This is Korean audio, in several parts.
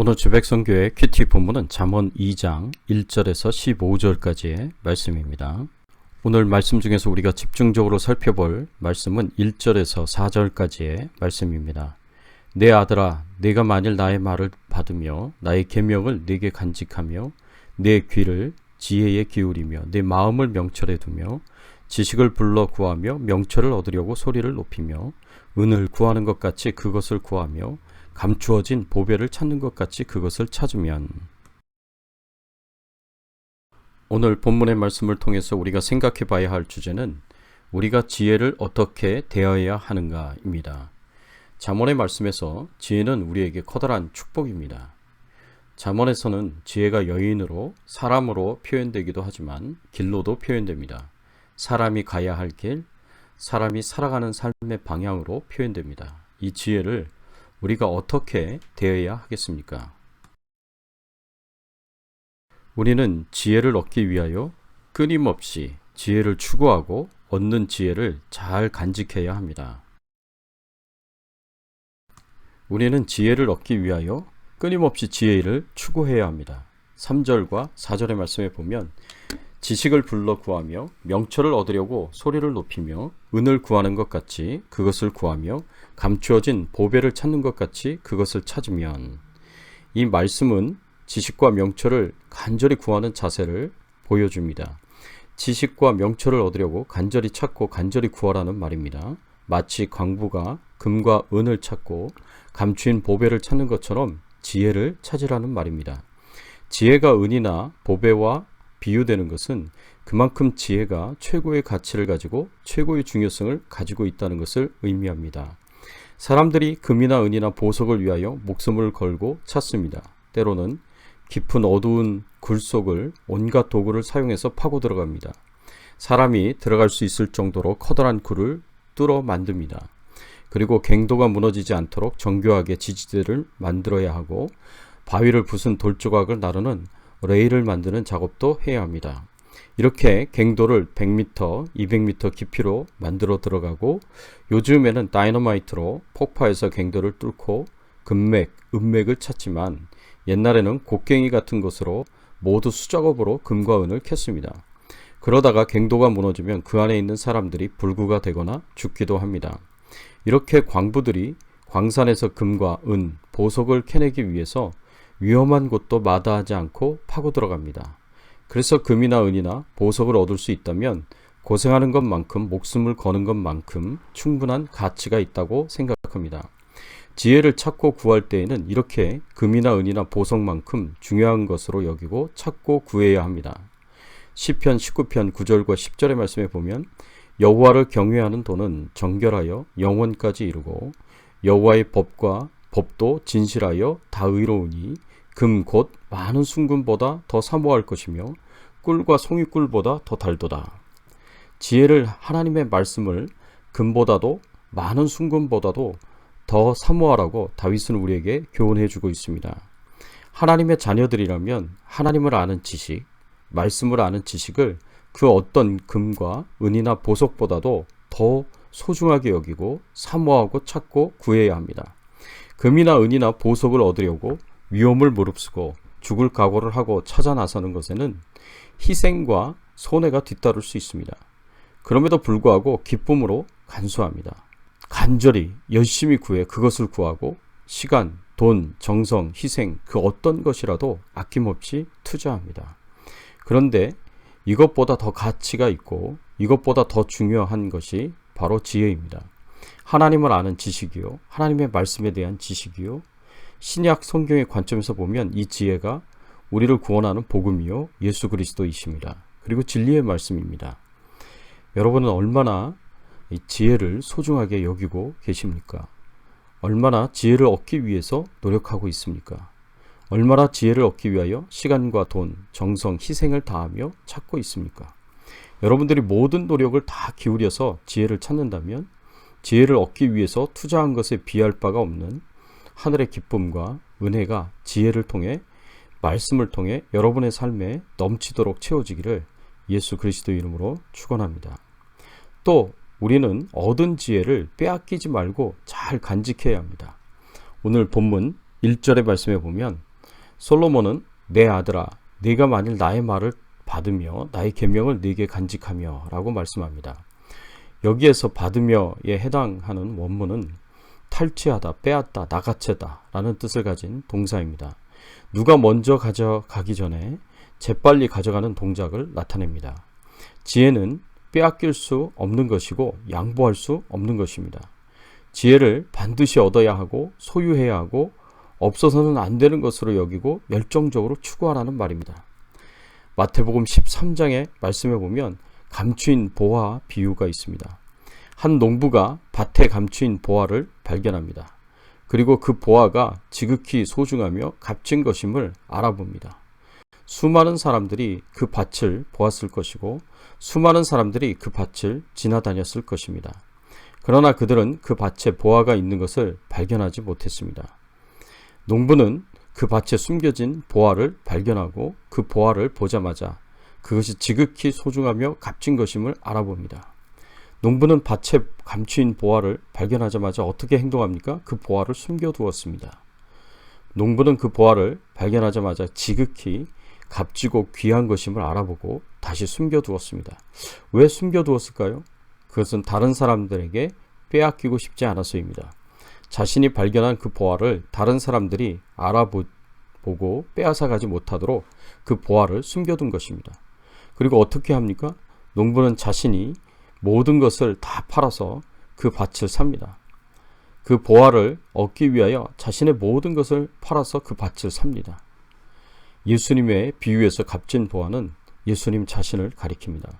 오늘 주백성교회 큐티 본문은 잠언 2장 1절에서 15절까지의 말씀입니다. 오늘 말씀 중에서 우리가 집중적으로 살펴볼 말씀은 1절에서 4절까지의 말씀입니다. 내 아들아 내가 만일 나의 말을 받으며 나의 계명을 내게 간직하며 내 귀를 지혜에 기울이며 내 마음을 명철에 두며 지식을 불러 구하며 명철을 얻으려고 소리를 높이며 은을 구하는 것 같이 그것을 구하며 감추어진 보배를 찾는 것 같이 그것을 찾으면 오늘 본문의 말씀을 통해서 우리가 생각해 봐야 할 주제는 우리가 지혜를 어떻게 대해야 하는가입니다. 잠언의 말씀에서 지혜는 우리에게 커다란 축복입니다. 잠언에서는 지혜가 여인으로 사람으로 표현되기도 하지만 길로도 표현됩니다. 사람이 가야 할 길, 사람이 살아가는 삶의 방향으로 표현됩니다. 이 지혜를 우리가 어떻게 대해야 하겠습니까? 우리는 지혜를 얻기 위하여 끊임없이 지혜를 추구하고 얻는 지혜를 잘 간직해야 합니다. 우리는 지혜를 얻기 위하여 끊임없이 지혜를 추구해야 합니다. 3절과 4절의 말씀에 보면 지식을 불러 구하며 명철을 얻으려고 소리를 높이며 은을 구하는 것 같이 그것을 구하며 감추어진 보배를 찾는 것 같이 그것을 찾으면 이 말씀은 지식과 명철을 간절히 구하는 자세를 보여줍니다. 지식과 명철을 얻으려고 간절히 찾고 간절히 구하라는 말입니다. 마치 광부가 금과 은을 찾고 감추인 보배를 찾는 것처럼 지혜를 찾으라는 말입니다. 지혜가 은이나 보배와 비유되는 것은 그만큼 지혜가 최고의 가치를 가지고 최고의 중요성을 가지고 있다는 것을 의미합니다. 사람들이 금이나 은이나 보석을 위하여 목숨을 걸고 찾습니다. 때로는 깊은 어두운 굴 속을 온갖 도구를 사용해서 파고 들어갑니다. 사람이 들어갈 수 있을 정도로 커다란 굴을 뚫어 만듭니다. 그리고 갱도가 무너지지 않도록 정교하게 지지대를 만들어야 하고 바위를 부순 돌조각을 나르는 레일을 만드는 작업도 해야 합니다. 이렇게 갱도를 100m, 200m 깊이로 만들어 들어가고 요즘에는 다이너마이트로 폭파해서 갱도를 뚫고 금맥, 은맥을 찾지만 옛날에는 곡괭이 같은 것으로 모두 수작업으로 금과 은을 캤습니다. 그러다가 갱도가 무너지면 그 안에 있는 사람들이 불구가 되거나 죽기도 합니다. 이렇게 광부들이 광산에서 금과 은, 보석을 캐내기 위해서 위험한 곳도 마다하지 않고 파고 들어갑니다. 그래서 금이나 은이나 보석을 얻을 수 있다면 고생하는 것만큼 목숨을 거는 것만큼 충분한 가치가 있다고 생각합니다. 지혜를 찾고 구할 때에는 이렇게 금이나 은이나 보석만큼 중요한 것으로 여기고 찾고 구해야 합니다. 시편 19편 9절과 10절의 말씀에 보면 여호와를 경외하는 도는 정결하여 영원까지 이르고 여호와의 법과 법도 진실하여 다 의로우니 금 곧 많은 순금보다 더 사모할 것이며 꿀과 송이꿀보다 더 달도다. 지혜를 하나님의 말씀을 금보다도 많은 순금보다도 더 사모하라고 다윗은 우리에게 교훈해 주고 있습니다. 하나님의 자녀들이라면 하나님을 아는 지식, 말씀을 아는 지식을 그 어떤 금과 은이나 보석보다도 더 소중하게 여기고 사모하고 찾고 구해야 합니다. 금이나 은이나 보석을 얻으려고 위험을 무릅쓰고 죽을 각오를 하고 찾아 나서는 것에는 희생과 손해가 뒤따를 수 있습니다. 그럼에도 불구하고 기쁨으로 간수합니다. 간절히 열심히 구해 그것을 구하고 시간, 돈, 정성, 희생 그 어떤 것이라도 아낌없이 투자합니다. 그런데 이것보다 더 가치가 있고 이것보다 더 중요한 것이 바로 지혜입니다. 하나님을 아는 지식이요. 하나님의 말씀에 대한 지식이요. 신약 성경의 관점에서 보면 이 지혜가 우리를 구원하는 복음이요. 예수 그리스도이십니다. 그리고 진리의 말씀입니다. 여러분은 얼마나 이 지혜를 소중하게 여기고 계십니까? 얼마나 지혜를 얻기 위해서 노력하고 있습니까? 얼마나 지혜를 얻기 위하여 시간과 돈, 정성, 희생을 다하며 찾고 있습니까? 여러분들이 모든 노력을 다 기울여서 지혜를 찾는다면 지혜를 얻기 위해서 투자한 것에 비할 바가 없는 하늘의 기쁨과 은혜가 지혜를 통해 말씀을 통해 여러분의 삶에 넘치도록 채워지기를 예수 그리스도 이름으로 축원합니다. 또 우리는 얻은 지혜를 빼앗기지 말고 잘 간직해야 합니다. 오늘 본문 1절의 말씀에 보면 솔로몬은 내 아들아 네가 만일 나의 말을 받으며 나의 계명을 네게 간직하며라고 말씀합니다. 여기에서 받으며에 해당하는 원문은 탈취하다, 빼앗다, 나가채다 라는 뜻을 가진 동사입니다. 누가 먼저 가져가기 전에 재빨리 가져가는 동작을 나타냅니다. 지혜는 빼앗길 수 없는 것이고 양보할 수 없는 것입니다. 지혜를 반드시 얻어야 하고 소유해야 하고 없어서는 안 되는 것으로 여기고 열정적으로 추구하라는 말입니다. 마태복음 13장의 말씀에 보면 감추인 보화 비유가 있습니다. 한 농부가 밭에 감추인 보화를 발견합니다. 그리고 그 보화가 지극히 소중하며 값진 것임을 알아봅니다. 수많은 사람들이 그 밭을 보았을 것이고 수많은 사람들이 그 밭을 지나다녔을 것입니다. 그러나 그들은 그 밭에 보화가 있는 것을 발견하지 못했습니다. 농부는 그 밭에 숨겨진 보화를 발견하고 그 보화를 보자마자 그것이 지극히 소중하며 값진 것임을 알아봅니다. 농부는 밭에 감추인 보화를 발견하자마자 어떻게 행동합니까? 그 보화를 숨겨두었습니다. 농부는 그 보화를 발견하자마자 지극히 값지고 귀한 것임을 알아보고 다시 숨겨두었습니다. 왜 숨겨두었을까요? 그것은 다른 사람들에게 빼앗기고 싶지 않아서입니다. 자신이 발견한 그 보화를 다른 사람들이 알아보고 빼앗아가지 못하도록 그 보화를 숨겨둔 것입니다. 그리고 어떻게 합니까? 농부는 자신이 모든 것을 다 팔아서 그 밭을 삽니다. 그 보화를 얻기 위하여 자신의 모든 것을 팔아서 그 밭을 삽니다. 예수님의 비유에서 값진 보화는 예수님 자신을 가리킵니다.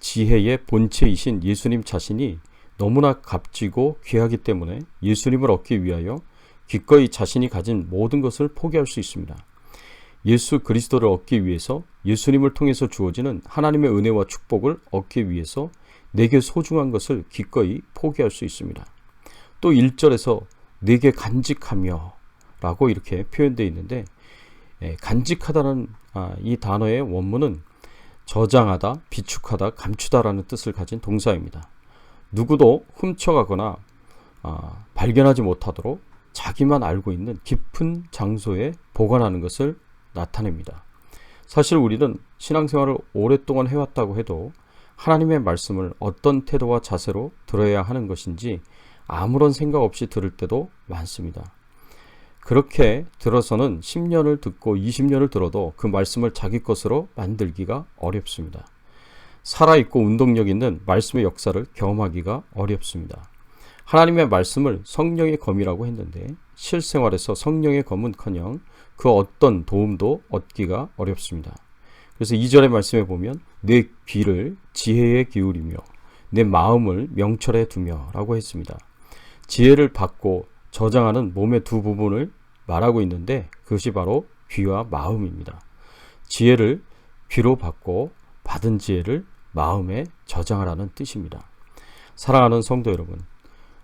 지혜의 본체이신 예수님 자신이 너무나 값지고 귀하기 때문에 예수님을 얻기 위하여 기꺼이 자신이 가진 모든 것을 포기할 수 있습니다. 예수 그리스도를 얻기 위해서 예수님을 통해서 주어지는 하나님의 은혜와 축복을 얻기 위해서 내게 소중한 것을 기꺼이 포기할 수 있습니다. 또 1절에서 내게 간직하며 라고 이렇게 표현되어 있는데 예, 간직하다는 아, 이 단어의 원문은 저장하다, 비축하다, 감추다라는 뜻을 가진 동사입니다. 누구도 훔쳐가거나 아, 발견하지 못하도록 자기만 알고 있는 깊은 장소에 보관하는 것을 나타냅니다. 사실 우리는 신앙생활을 오랫동안 해왔다고 해도 하나님의 말씀을 어떤 태도와 자세로 들어야 하는 것인지 아무런 생각 없이 들을 때도 많습니다. 그렇게 들어서는 10년을 듣고 20년을 들어도 그 말씀을 자기 것으로 만들기가 어렵습니다. 살아있고 운동력 있는 말씀의 역사를 경험하기가 어렵습니다. 하나님의 말씀을 성령의 검이라고 했는데 실생활에서 성령의 검은 커녕 그 어떤 도움도 얻기가 어렵습니다. 그래서 2절의 말씀에 보면 내 귀를 지혜에 기울이며 내 마음을 명철에 두며 라고 했습니다. 지혜를 받고 저장하는 몸의 두 부분을 말하고 있는데 그것이 바로 귀와 마음입니다. 지혜를 귀로 받고 받은 지혜를 마음에 저장하라는 뜻입니다. 사랑하는 성도 여러분,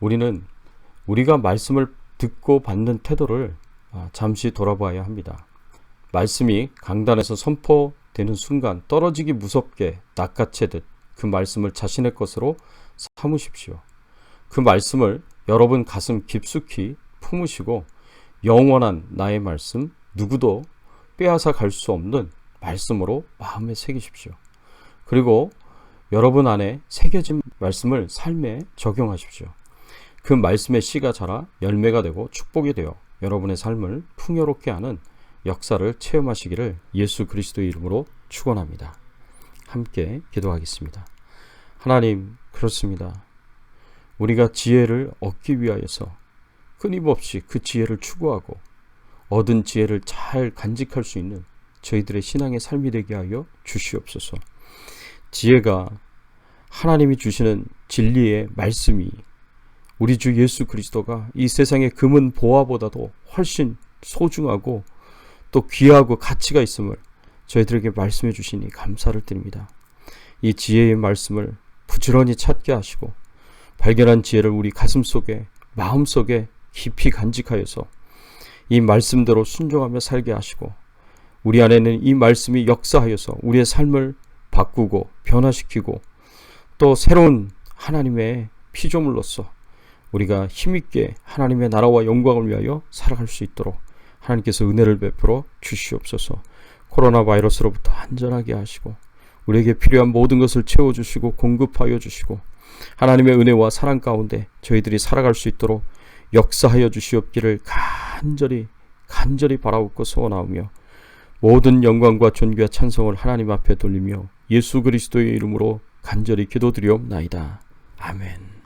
우리는 우리가 말씀을 듣고 받는 태도를 아, 잠시 돌아봐야 합니다. 말씀이 강단에서 선포 되는 순간 떨어지기 무섭게 낚아채듯 그 말씀을 자신의 것으로 삼으십시오. 그 말씀을 여러분 가슴 깊숙이 품으시고 영원한 나의 말씀, 누구도 빼앗아 갈 수 없는 말씀으로 마음에 새기십시오. 그리고 여러분 안에 새겨진 말씀을 삶에 적용하십시오. 그 말씀의 씨가 자라 열매가 되고 축복이 되어 여러분의 삶을 풍요롭게 하는 역사를 체험하시기를 예수 그리스도의 이름으로 축원합니다. 함께 기도하겠습니다. 하나님 그렇습니다. 우리가 지혜를 얻기 위하여서 끊임없이 그 지혜를 추구하고 얻은 지혜를 잘 간직할 수 있는 저희들의 신앙의 삶이 되게 하여 주시옵소서. 지혜가 하나님이 주시는 진리의 말씀이 우리 주 예수 그리스도가 이 세상의 금은 보화보다도 훨씬 소중하고 또 귀하고 가치가 있음을 저희들에게 말씀해 주시니 감사를 드립니다. 이 지혜의 말씀을 부지런히 찾게 하시고 발견한 지혜를 우리 가슴 속에 마음 속에 깊이 간직하여서 이 말씀대로 순종하며 살게 하시고 우리 안에는 이 말씀이 역사하여서 우리의 삶을 바꾸고 변화시키고 또 새로운 하나님의 피조물로서 우리가 힘있게 하나님의 나라와 영광을 위하여 살아갈 수 있도록 하나님께서 은혜를 베풀어 주시옵소서. 코로나 바이러스로부터 안전하게 하시고 우리에게 필요한 모든 것을 채워 주시고 공급하여 주시고 하나님의 은혜와 사랑 가운데 저희들이 살아갈 수 있도록 역사하여 주시옵기를 간절히 간절히 바라옵고 소원하오며 모든 영광과 존귀와 찬송을 하나님 앞에 돌리며 예수 그리스도의 이름으로 간절히 기도드리옵나이다. 아멘.